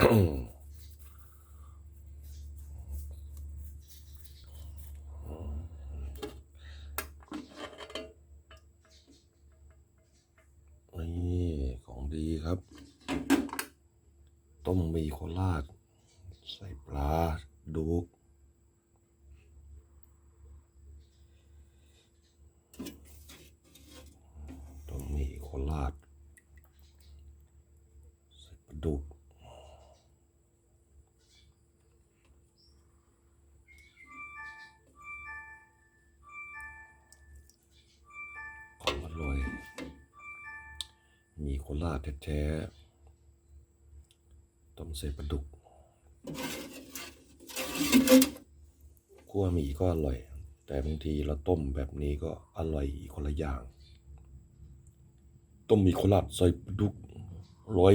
นี่ของดีครับ ต้มมีโคราช ใส่ปลาดุกต้มมีโคราช ใส่ปลาดุก ของอร่อย มีโคราชแท้ๆ ต้มใส่ปลาดุกคั่วหมี่ก็อร่อย แต่บางทีเราต้มแบบนี้ก็อร่อยอีกคนละอย่าง ต้มหมี่โคราชใส่ปลาดุกอร่อย